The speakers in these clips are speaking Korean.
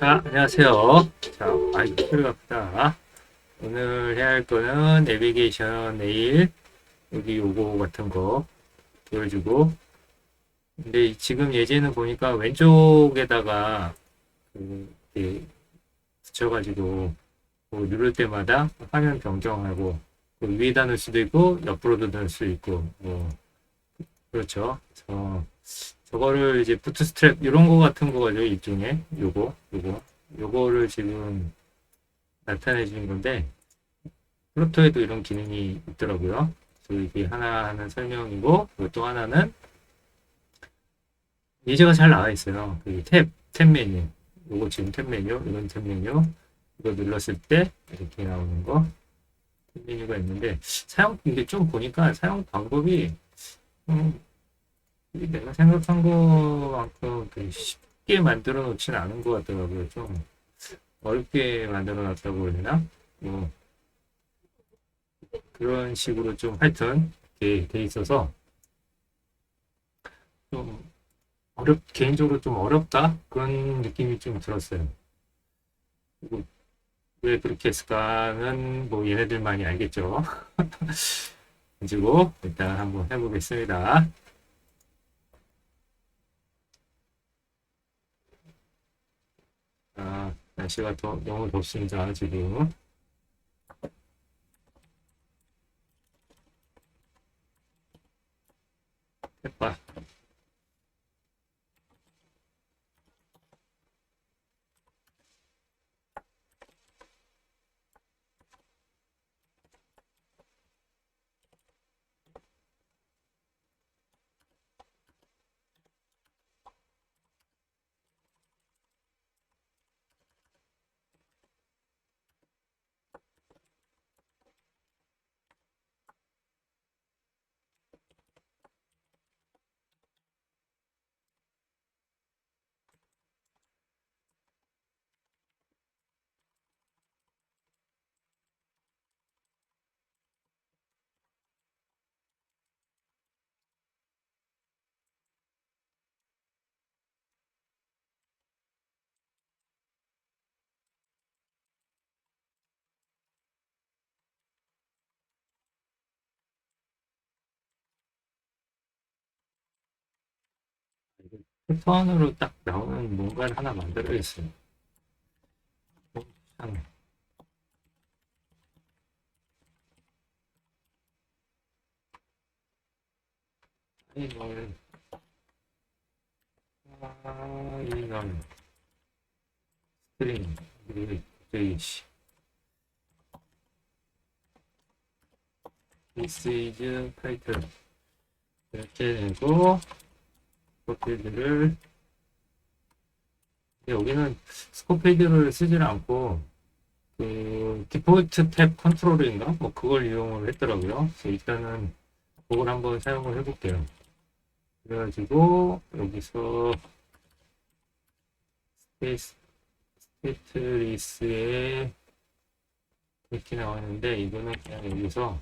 자, 안녕하세요. 자, 아이, 소리가 크다. 오늘 해야 할 거는 내비게이션 네일, 여기 요거 같은 거 보여주고. 근데 지금 예제는 보니까 왼쪽에다가 그, 이렇게 붙여가지고 뭐 누를 때마다 화면 변경하고 그 위에다 넣을 수도 있고 옆으로도 넣을 수 있고 뭐 그렇죠. 저거를 이제 부트스트랩 이런 거 같은 거죠 일종의 요거 요거 요거를 지금 나타내 주는 건데 플루토에도 이런 기능이 있더라고요. 그래서 이게 하나 하는 설명이고 또 하나는 예제가 잘 나와 있어요. 그 탭, 탭 메뉴. 요거 지금 탭 메뉴, 이건 탭 메뉴. 이거 눌렀을 때 이렇게 나오는 거. 탭 메뉴가 있는데 사용 근데 좀 보니까 사용 방법이 음, 이게 내가 생각한 것만큼 쉽게 만들어 놓지는 않은 것 같더라고요. 좀 어렵게 만들어 놨다고 되나? 뭐 그런 식으로 좀 하여튼 이렇게 돼 있어서 좀 어렵 개인적으로 좀 어렵다 그런 느낌이 좀 들었어요. 왜 그렇게 했을까는 뭐 얘네들만이 알겠죠. 가지고 일단 한번 해보겠습니다. 아, 날씨가 더, 너무 덥습니다, 지금. 햇바. 패턴으로 딱 나오는 뭔가를 하나 만들어야겠어요. 이걸 파이널 스트링. 리제이시 This is title. 이렇게 되고 스코필드를 여기는 스코필드를 쓰질 않고 그 디폴트 탭 컨트롤인가 뭐 그걸 이용을 했더라고요. 일단은 그걸 한번 사용을 해볼게요. 그래가지고 여기서 스페이스 스테이트리스에 이렇게 나왔는데 이거는 그냥 여기서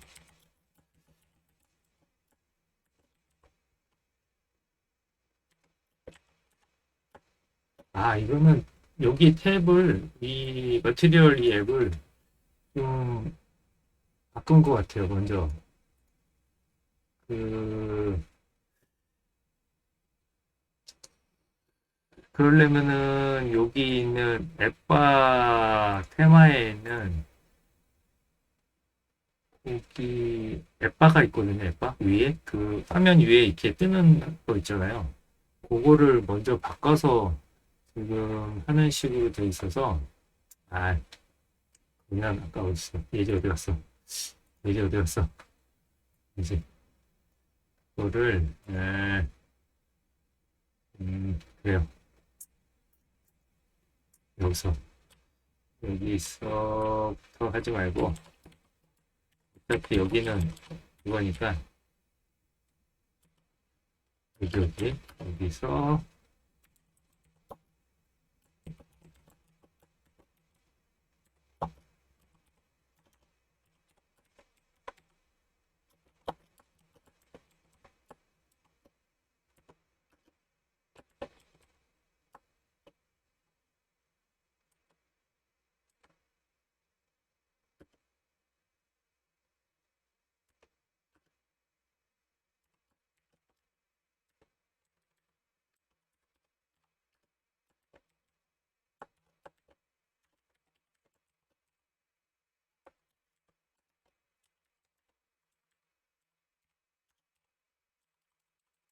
아, 이거는 여기 탭을, 이 머티리얼 이 앱을 좀 바꾼 것 같아요, 먼저. 그, 그러려면은 여기 있는 앱바 테마에 있는 여기 앱바가 있거든요, 앱바 위에 그 화면 위에 이렇게 뜨는 거 있잖아요. 그거를 먼저 바꿔서 지금 하는 식으로 돼 있어서 아 그냥 아까 어딨어 예지 어디 갔어? 예지 어디 갔어? 이제 그거를 에, 음 그래요. 여기서. 여기서부터 하지 말고 어차피 여기는 이거니까 여기 여기 여기서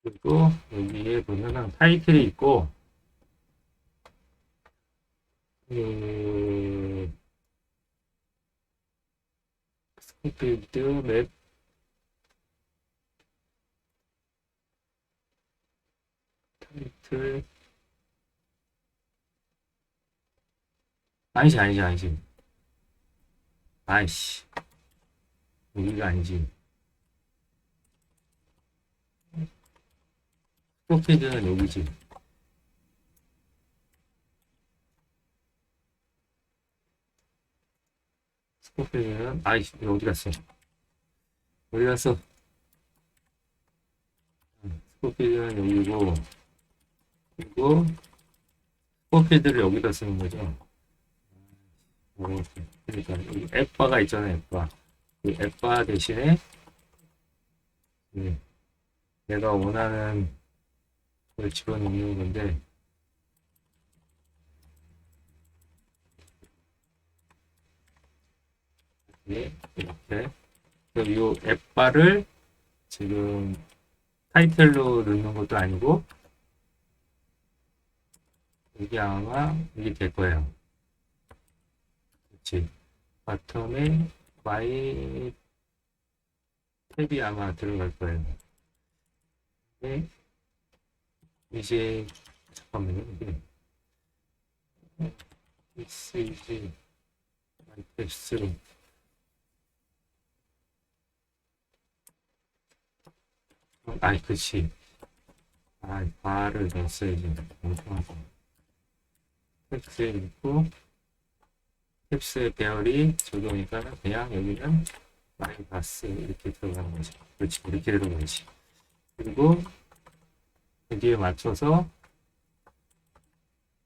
그리고 여기에 보면은 타이틀이 있고 그 스코필드 맵. 타이틀. 아니지 아니지 아니지. 아이씨. 여기가 아니지 스코필드는 여기지 아이씨 이거 어디 갔어? 어디 갔어? 스코필드는 여기고 그리고 스코필드를 여기다 쓰는 거죠. 어, 그러니까 여기 앱바가 있잖아요 앱바 그 앱바 대신에 네, 내가 원하는 걸 집어넣는 건데 네, 이렇게 그리고 이 앱바를 지금 타이틀로 넣는 것도 아니고 이게 아마 이게 될 거예요. 그렇지. 바텀에 마이 탭이 아마 들어갈 거예요. 네. 이제 잠깐만요. SG 마이패스로. 아이 그치. 아 바를 넣었어야지 멍청하고. 텍스에 넣고 텍스의 배열이 적용이니까 그냥 여기는 마이너스 이렇게 들어가는 거지. 그렇지 이렇게 들어가지. 그리고 여기에 맞춰서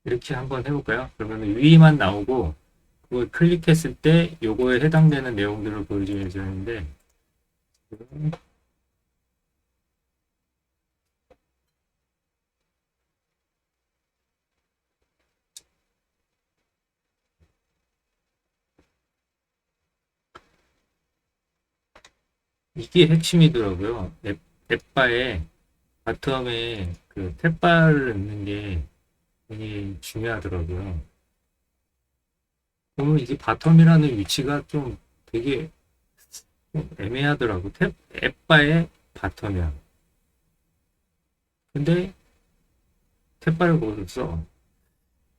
이렇게 한번 해볼까요? 그러면 위만 나오고 그걸 클릭했을 때 요거에 해당되는 내용들을 하는데 지금 이게 핵심이더라고요. 앱, 앱바에 바텀에 그 탭바를 넣는 게 되게 중요하더라고요. 그러면 이게 바텀이라는 위치가 좀 되게 좀 애매하더라고. 탭, 앱바에 바텀이야. 근데 탭바를 써.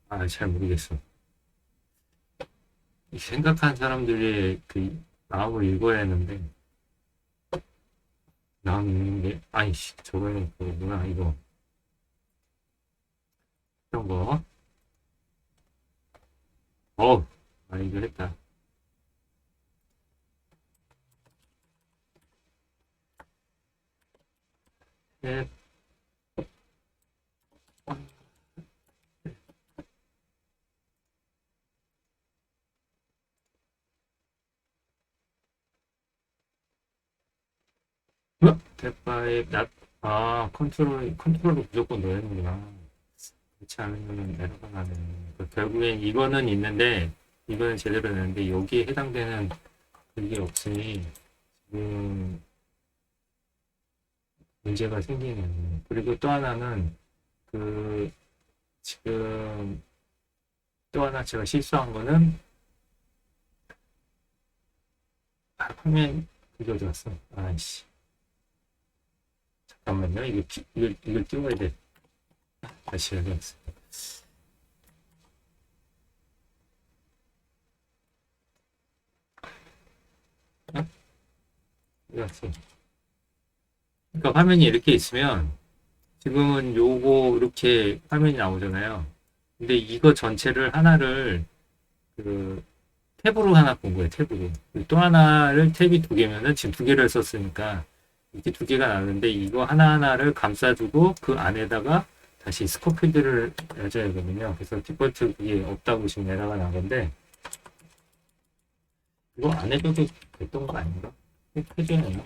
아, 잘 모르겠어. 이 생각한 사람들의 그 마음을 읽어야 하는데 게 아이씨 저거는 그거구나 이거 이런 거 어우 아 이거 했다 네. 어? 대파에 낫, 아, 컨트롤, 컨트롤을 무조건 넣어야 되는구나. 그렇지 않으면 에러가 나네. 그 결국엔 이거는 있는데, 이거는 제대로 되는데, 여기에 해당되는 그게 없으니, 지금, 문제가 생기네. 그리고 또 하나는, 그, 지금, 또 하나 제가 실수한 거는, 아, 화면, 이거 어디 갔어? 아이씨. 잠깐만요. 이거, 키- 이걸, 이걸 띄워야 돼. 다시 해야겠습니다. 어? 이었어. 그러니까 화면이 이렇게 있으면 지금은 요거 이렇게 화면이 나오잖아요. 근데 이거 전체를 하나를 그 탭으로 하나 본 거예요. 탭으로. 또 하나를 탭이 두 개면은 지금 두 개를 썼으니까 이렇게 두 개가 나는데 이거 하나하나를 감싸주고 그 안에다가 다시 스코필드를 해줘야 되거든요. 그래서 디폴트 그게 없다고 지금 에러가 난 건데 이거 안 해줘도 됐던 거 아닌가? 꼭 해줘야 되나?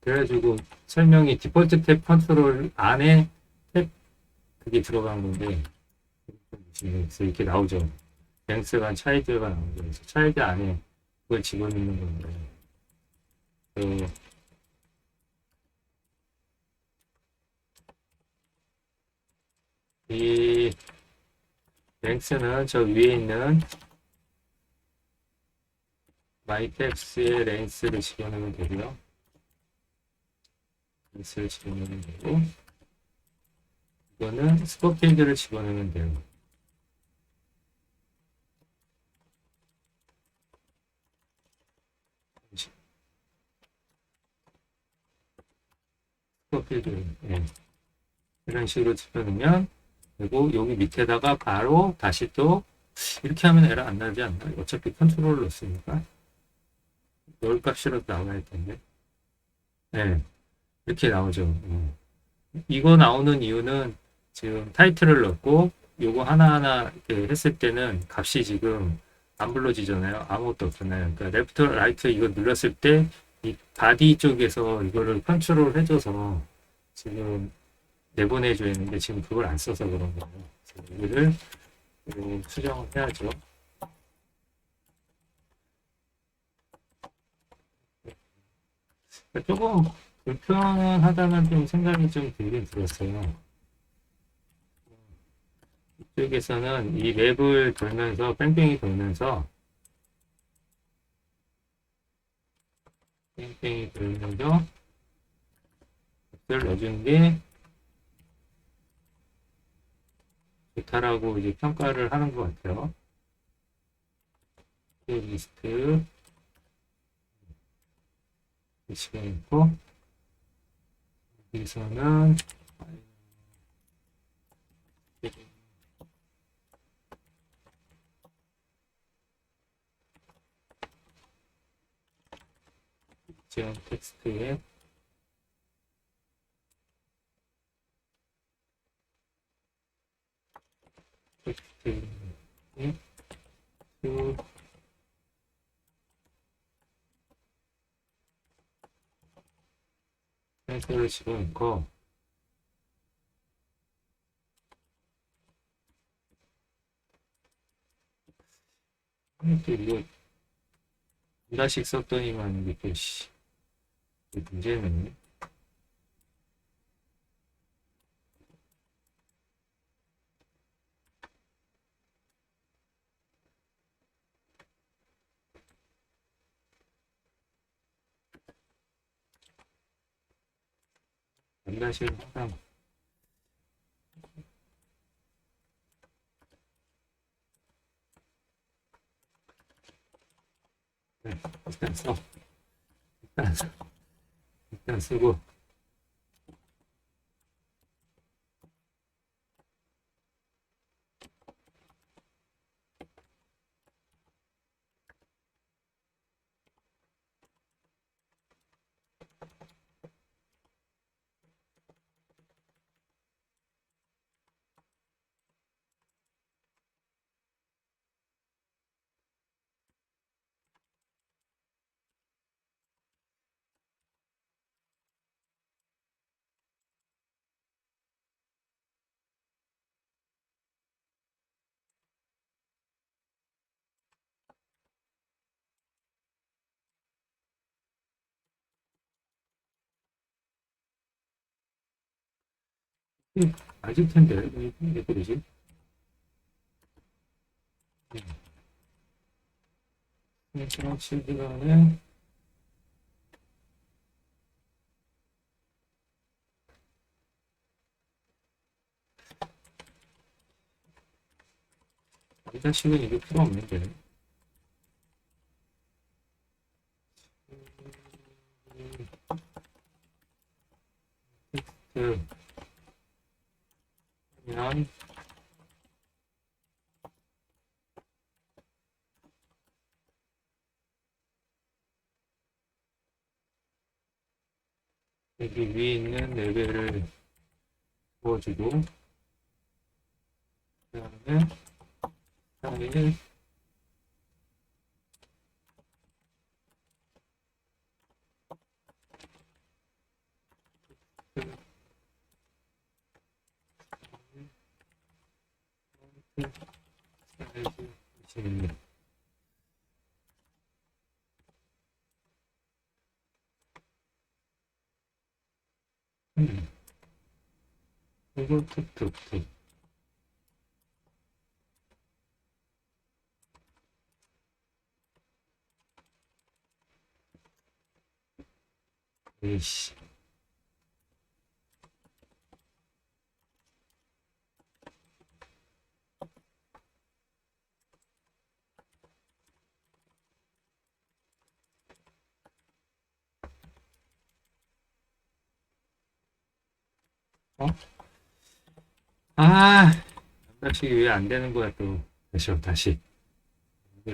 그래가지고 설명이 디폴트 탭 컨트롤 안에 탭 그게 들어간 건데 그래서 이렇게 나오죠. 뱅스가 차일드가 나오죠. 그래서 차일드 안에 그걸 집어넣는 건데 그 이 랭스는 저 위에 있는 마이텍스의 랭스를 집어넣으면 되고요. 랭스를 집어넣으면 되고 이거는 스포필드를 집어넣으면 돼요. 스포필드 예. 이런 식으로 집어넣으면 그리고 여기 밑에다가 바로 다시 또 이렇게 하면 에러 안 나지 않나? 어차피 컨트롤을 넣었으니까. 열 값이라도 나와야 텐데. 네. 이렇게 나오죠. 음. 이거 나오는 이유는 지금 타이틀을 넣고 요거 하나하나 이렇게 했을 때는 값이 지금 안 불러지잖아요. 아무것도 없잖아요. 그러니까 레프트 라이트 이거 눌렀을 때 이 바디 쪽에서 이거를 컨트롤 해줘서 지금 내보내줘야 했는데 지금 그걸 안 써서 그런 거예요. 여기를 음, 수정을 해야죠. 그러니까 조금 불편하다는 좀 생각이 좀 들긴 들었어요. 이쪽에서는 이 맵을 돌면서 뺑뺑이 돌면서 뺑뺑이 돌면서 을 넣어주는 게 좋다라고 이제 평가를 하는 것 같아요. 리스트 위치가 있고 여기서는 지원 텍스트에 텍스트에 수 센서를 집어넣고 또 이거 한 달씩 썼더니만 이게 또 씨, 문제는 한 달씩 항상 네, 일단 써. 일단 써. 맞을 텐데, 왜, 왜 그러지? 네, 그럼 실시간에 이다식은 이게 필요 없는데. 텍 스트 그냥 여기 위에 있는 레벨을 부어주고 그 다음에 스타 이거 툭툭툭. 이씨. 어? 아, 다시 왜 안 되는 거야 또. 다시 다시.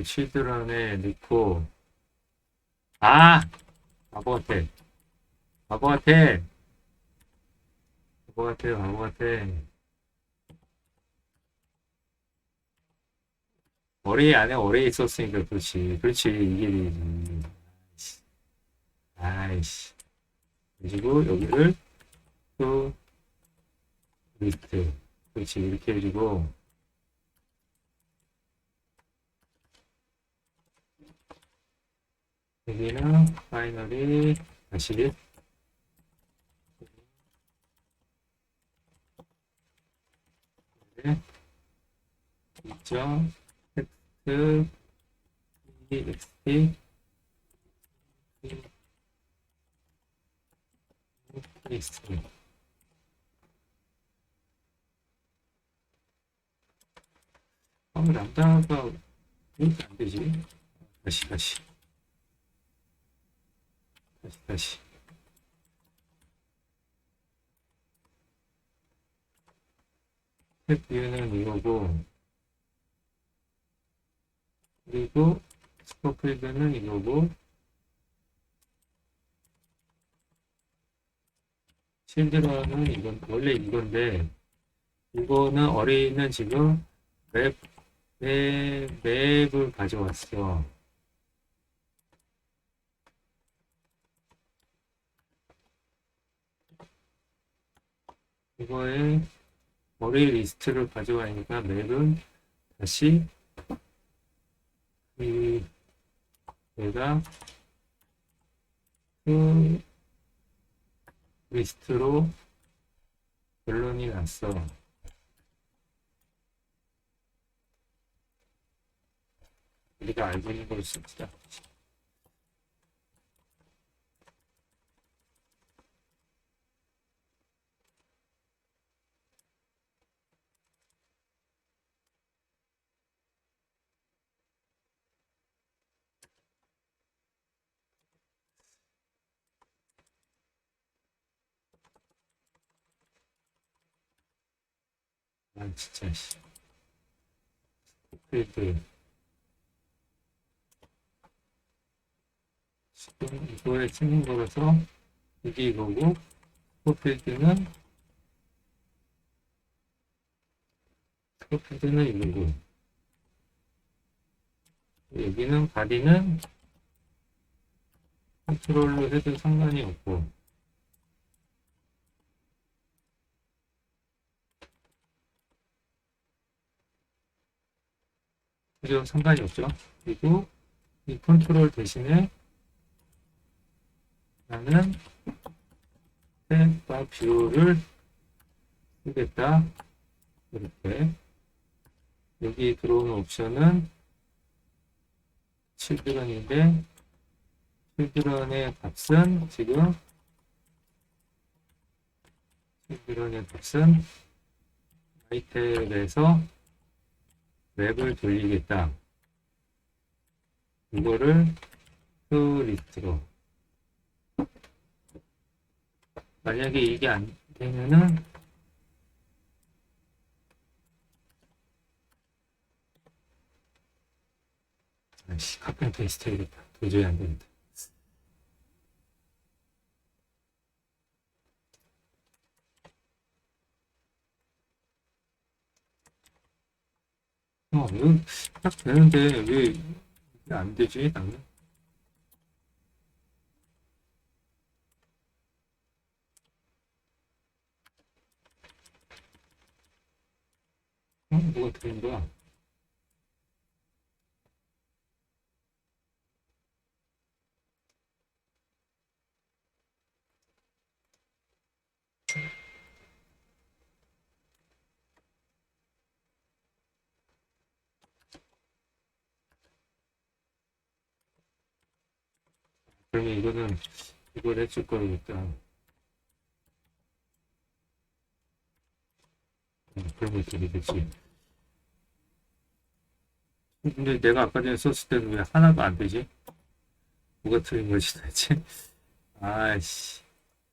쉴드런에 넣고. 아! 바보 같아. 바보 같아. 바보 같아 바보 같아. 어레이 안에 어레이 있었으니까 그렇지. 그렇지 이게 되지 아이씨. 그리고 여기를 또 리스트 그렇지 이렇게 해주고 여기는 파이널이 다시 네. 2점 텍스트 ext 리 어, 남자가 왜 이렇게 안 되지? 다시 다시 다시 다시 탭 뷰는 이거고 그리고 스코필드는 이거고 실드런은 이건 원래 이건데 이거는 어레이는 지금 맵, 맵, 맵을 가져왔어 이거에 머리 리스트를 가져가니까 맵은 다시 이 내가 그 리스트로 결론이 났어. 우리가 알고 있는 걸 씁시다. 아 진짜 씨. 스코필드 지금 이거에 찍는 거라서 이게 이거고 스코필드는 스코필드는 이거고 여기는 바디는 컨트롤로 해도 상관이 없고 그죠? 상관이 없죠. 그리고 이 컨트롤 대신에 나는 탭과 뷰를 쓰겠다. 이렇게. 여기 들어오는 옵션은 칠드런인데 칠드런의 값은 지금 칠드런의 값은 아이템에서 맵을 돌리겠다. 이거를 to 리스트로. 만약에 이게 안 되면은 아이씨, 카펜 페이스트 해야겠다. 도저히 안 되겠다. 어, 이거 딱 되는데 왜 이게 안 되지, 나는? 어, 뭐가 되는 거야? 그러면 이거는 이걸 해줄 거니까. 음, 그런 것들이 되지. 근데 내가 아까 전에 썼을 때는 왜 하나도 안 되지? 뭐가 틀린 거지 도대체? 아이씨.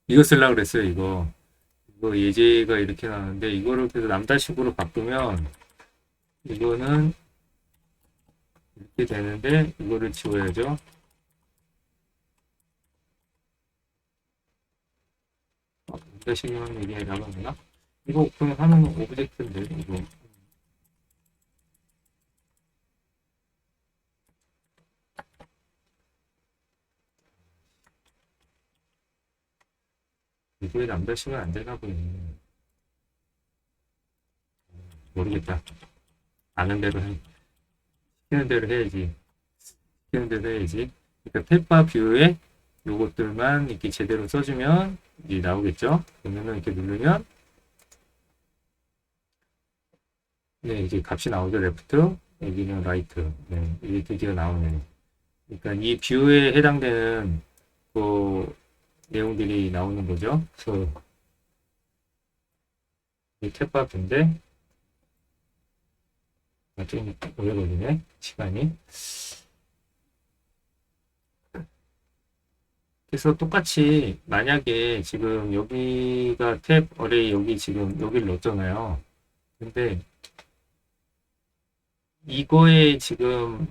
이거 쓰려고 그랬어요, 이거. 이거 예제가 이렇게 나오는데, 이거를 그래서 남다식으로 바꾸면, 이거는 이렇게 되는데, 이거를 지워야죠. 아, 남다식이면 이게 나가나? 이거 그냥 하는 오브젝트인데, 이거. 이거에 남다시면 안 되나 보네. 모르겠다. 아는 대로 해. 시키는 대로 해야지. 시키는 대로 해야지. 그러니까 탭바 뷰에 요것들만 이렇게 제대로 써주면 이제 나오겠죠? 그러면은 이렇게 누르면 네, 이제 값이 나오죠. 레프트, 여기는 라이트. 네, 이게 드디어 나오네. 그러니까 이 뷰에 해당되는 그 내용들이 나오는 거죠. 그래서 이 탭밥인데 아, 좀 오래 걸리네 시간이. 그래서 똑같이 만약에 지금 여기가 탭 어레이 여기 지금 여기를 넣었잖아요. 근데 이거에 지금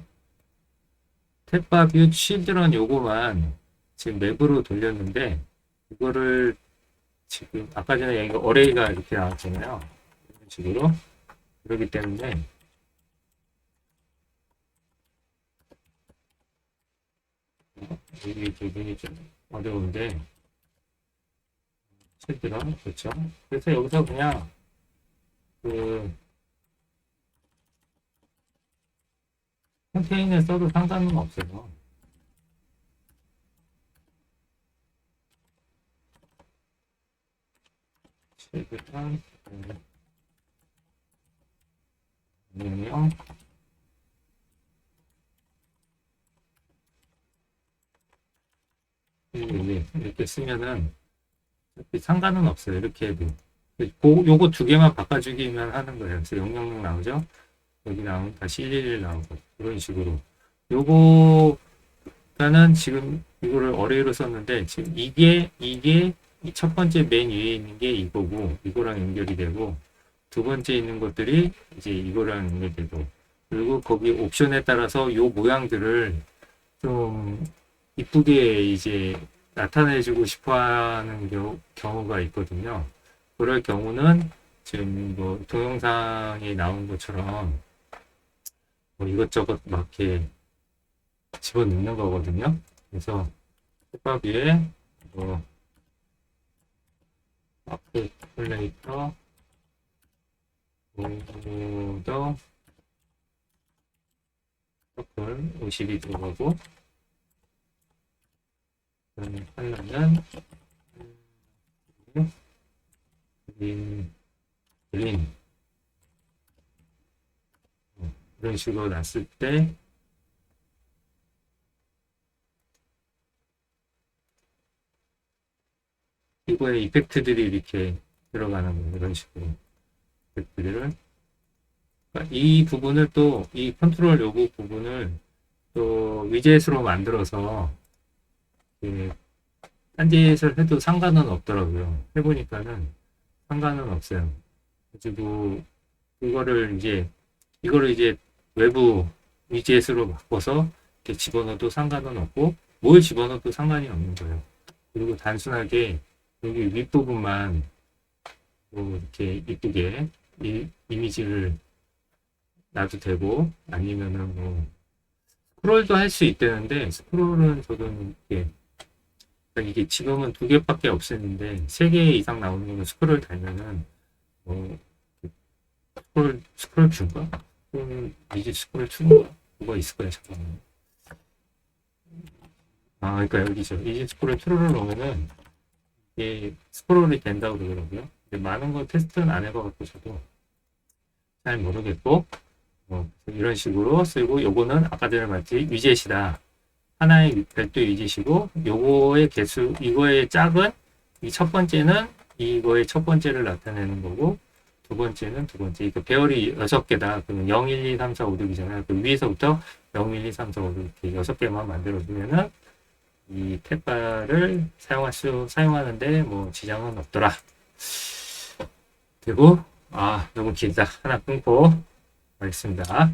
탭바 뷰 칠드런 요거만 지금 맵으로 돌렸는데 이거를 지금 아까 전에 여기가 어레이가 이렇게 나왔잖아요. 이런 식으로 그렇기 때문에 여기 되게 좀 어려운데 실드런 그렇죠. 그래서 여기서 그냥 그 컨테이너 써도 상관은 없어요. 이렇게, 쓰면은 상관은 없어요. 이렇게 해도 고, 요거 두 개만 바꿔주기만 하는 거예요. 그래서 000 나오죠. 여기 나오면 다시 111 나오고 이런 식으로 요거는 지금 이거를 어레이로 썼는데 지금 이게 이게 이 첫 번째 맨 위에 있는 게 이거고 이거랑 연결이 되고 두 번째 있는 것들이 이제 이거랑 연결되고 그리고 거기 옵션에 따라서 요 모양들을 좀 이쁘게 이제 나타내주고 싶어하는 경우, 경우가 있거든요. 그럴 경우는 지금 뭐 동영상에 나온 것처럼 뭐 이것저것 막 이렇게 집어넣는 거거든요. 그래서 톱밥 위에 뭐 아프 플레이터 모더 서클 50이 들어가고 그다음에 컬러는 린, 린 이런 식으로 놨을 때 이거에 이펙트들이 이렇게 들어가는. 이런 식으로 이펙트들을 그러니까 이 부분을 또 이 컨트롤 요구 부분을 또 위젯으로 만들어서 예, 딴짓을 해도 상관은 없더라고요. 해보니까는 상관은 없어요. 그리고 이거를 이제 이거를 이제 외부 위젯으로 바꿔서 이렇게 집어넣어도 상관은 없고 뭘 집어넣어도 상관이 없는 거예요. 그리고 단순하게 여기 윗부분만 뭐 이렇게 이쁘게 이, 이미지를 놔도 되고 아니면은 뭐 스크롤도 할 수 있다는데 스크롤은 저도 이렇게 그러니까 이게 지금은 두 개밖에 없었는데 세 개 이상 나오는 거는 스크롤 달면은 뭐 스크롤 스크롤 뷰인가? 스크롤 이제 스크롤 튜인가? 뭐가 있을 거야 잠깐만. 아 그러니까 여기죠. 이제 스크롤 튜를 넣으면은 이게 스크롤이 된다고 그러더라고요. 근데 많은 거 테스트는 안 해봐갖고 저도 잘 모르겠고 뭐 이런 식으로 쓰고 요거는 아까 전에 말했지 위젯이다. 하나의 별도 유지시고 요거의 개수 이거의 짝은 이 첫 번째는 이거의 첫 번째를 나타내는 거고 두 번째는 두 번째 그 배열이 여섯 개다 그러면 0, 1, 2, 3, 4, 5, 6이잖아요 그 위에서부터 0, 1, 2, 3, 4, 5, 6 이렇게 여섯 개만 만들어 주면은 이 탭바를 사용할 수 사용하는데 뭐 지장은 없더라. 그리고 아 너무 길다. 하나 끊고 가겠습니다